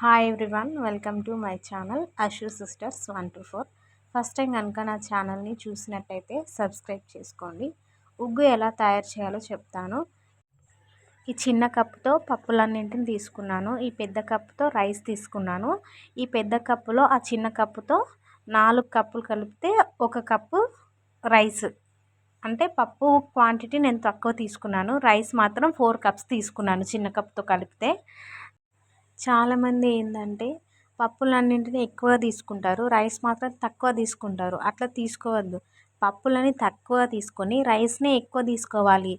Hi everyone welcome to my channel Ashu sisters one two four first time కనుక నా ఛానల్ని చూసినట్టయితే subscribe చేసుకోండి. ఉగ్గు ఎలా తయారు చేయాలో చెప్తాను. ఈ చిన్న కప్పుతో పప్పులన్నింటిని తీసుకున్నాను. ఈ పెద్ద కప్పుతో రైస్ తీసుకున్నాను. ఈ పెద్ద కప్పులో ఆ చిన్న కప్పుతో నాలుగు కప్పులు కలిపితే ఒక కప్పు రైస్ అంటే పప్పు క్వాంటిటీ నేను తక్కువ తీసుకున్నాను. రైస్ మాత్రం ఫోర్ కప్స్ తీసుకున్నాను చిన్న కప్తో కలిపితే. చాలామంది ఏంటంటే పప్పులన్నింటినీ ఎక్కువ తీసుకుంటారు. రైస్ మాత్రం తక్కువ తీసుకుంటారు. అట్లా తీసుకోవద్దు. పప్పులని తక్కువ తీసుకొని రైస్ని ఎక్కువ తీసుకోవాలి.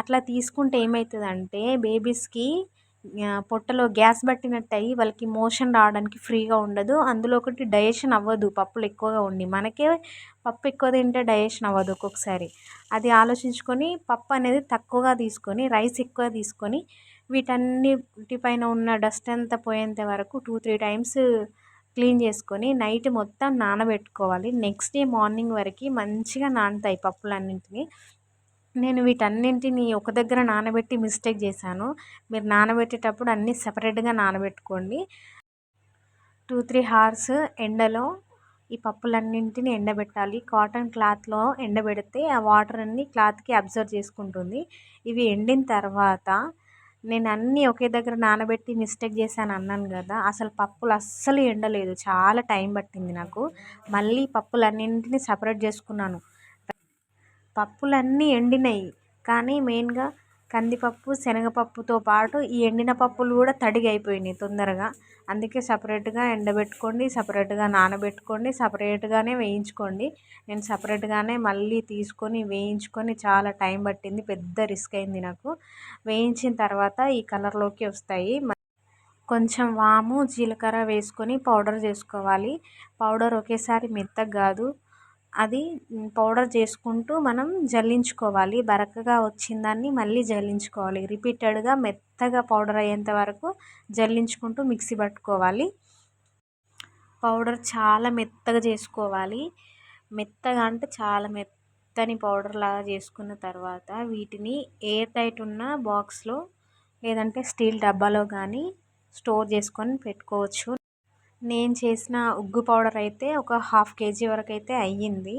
అట్లా తీసుకుంటే ఏమవుతుందంటే బేబీస్కి పొట్టలో గ్యాస్ పట్టినట్టు అయ్యి వాళ్ళకి మోషన్ రావడానికి ఫ్రీగా ఉండదు. అందులో ఒకటి డైజెషన్ అవ్వదు. పప్పులు ఎక్కువగా ఉండి మనకే పప్పు ఎక్కువ తింటే డైజెషన్ అవ్వదు ఒక్కొక్కసారి. అది ఆలోచించుకొని పప్పు అనేది తక్కువగా తీసుకొని రైస్ ఎక్కువ తీసుకొని వీటన్నిటిపైన ఉన్న డస్ట్ అంతా పోయేంత వరకు టూ త్రీ టైమ్స్ క్లీన్ చేసుకొని నైట్ మొత్తం నానబెట్టుకోవాలి. నెక్స్ట్ డే మార్నింగ్ వరకు మంచిగా నానుతాయి పప్పులన్నింటినీ. నేను వీటన్నింటిని ఒక దగ్గర నానబెట్టి మిస్టేక్ చేశాను. మీరు నానబెట్టేటప్పుడు అన్నీ సపరేట్గా నానబెట్టుకోండి. టూ త్రీ హార్స్ ఎండలో ఈ పప్పులన్నింటినీ ఎండబెట్టాలి. కాటన్ క్లాత్లో ఎండబెడితే ఆ వాటర్ అన్నీ క్లాత్కి అబ్జర్వ్ చేసుకుంటుంది. ఇవి ఎండిన తర్వాత నేను అన్నీ ఒకే దగ్గర నానబెట్టి మిస్టేక్ చేశాను అన్నాను కదా అసలు పప్పులు అస్సలు ఎండలేదు. చాలా టైం పట్టింది నాకు. మళ్ళీ పప్పులన్నింటినీ సపరేట్ చేసుకున్నాను. పప్పులన్నీ ఎండినాయి. కానీ మెయిన్గా కందిపప్పు శనగపప్పుతో పాటు ఈ ఎండిన పప్పులు కూడా తడిగా అయిపోయినాయి తొందరగా. అందుకే సపరేట్గా ఎండబెట్టుకోండి సపరేట్గా నానబెట్టుకోండి సపరేట్గానే వేయించుకోండి. నేను సపరేట్గానే మళ్ళీ తీసుకొని వేయించుకొని చాలా టైం పట్టింది పెద్ద రిస్క్ అయింది నాకు. వేయించిన తర్వాత ఈ కలర్లోకి వస్తాయి. కొంచెం వాము జీలకర్ర వేసుకొని పౌడర్ చేసుకోవాలి. పౌడర్ ఒకేసారి మెత్తగా కాదు అది పౌడర్ చేసుకుంటూ మనం జల్లించుకోవాలి. బరకగా వచ్చిన దాన్ని మళ్ళీ జల్లించుకోవాలి. రిపీటెడ్గా మెత్తగా పౌడర్ అయ్యేంత వరకు జల్లించుకుంటూ మిక్సీ పట్టుకోవాలి. పౌడర్ చాలా మెత్తగా చేసుకోవాలి. మెత్తగా అంటే చాలా మెత్తని పౌడర్ లాగా చేసుకున్న తర్వాత వీటిని ఎయిర్ టైట్ ఉన్న బాక్స్లో లేదంటే స్టీల్ డబ్బాలో కానీ స్టోర్ చేసుకొని పెట్టుకోవచ్చు. నేను చేసిన ఉగ్గు పౌడర్ అయితే ఒక హాఫ్ కేజీ వరకు అయితే అయ్యింది.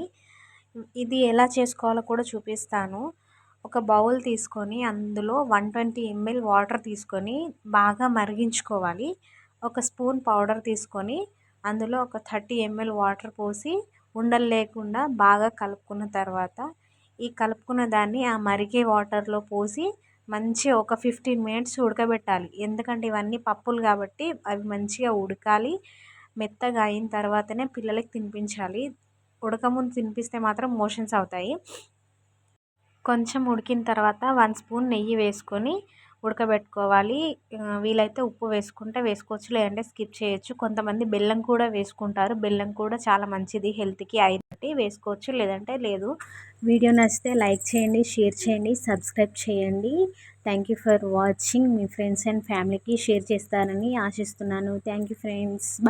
ఇది ఎలా చేసుకోవాలో కూడా చూపిస్తాను. ఒక బౌల్ తీసుకొని అందులో వన్ ట్వంటీ ఎంఎల్ వాటర్ తీసుకొని బాగా మరిగించుకోవాలి. ఒక స్పూన్ పౌడర్ తీసుకొని అందులో ఒక థర్టీ ఎంఎల్ వాటర్ పోసి ఉండలు లేకుండా బాగా కలుపుకున్న తర్వాత ఈ కలుపుకున్న దాన్ని ఆ మరిగే వాటర్లో పోసి మంచిగా ఒక ఫిఫ్టీన్ మినిట్స్ ఉడకబెట్టాలి. ఎందుకంటే ఇవన్నీ పప్పులు కాబట్టి అవి మంచిగా ఉడకాలి. మెత్తగా అయిన తర్వాతనే పిల్లలకి తినిపించాలి. ఉడకముందు తినిపిస్తే మాత్రం మోషన్స్ అవుతాయి. కొంచెం ఉడికిన తర్వాత వన్ స్పూన్ నెయ్యి వేసుకొని ఉడకబెట్టుకోవాలి. వీలైతే ఉప్పు వేసుకుంటే వేసుకోవచ్చు లేదంటే స్కిప్ చేయొచ్చు. కొంతమంది బెల్లం కూడా వేసుకుంటారు. బెల్లం కూడా చాలా మంచిది హెల్త్కి కాబట్టి వేసుకోవచ్చు. లేదంటే లేదు. వీడియో నచ్చితే లైక్ చేయండి షేర్ చేయండి సబ్స్క్రైబ్ చేయండి. Thank you for watching. Me friends and ఫ్యామిలీకి షేర్ చేస్తారని ఆశిస్తున్నాను. Thank you friends. బాయ్.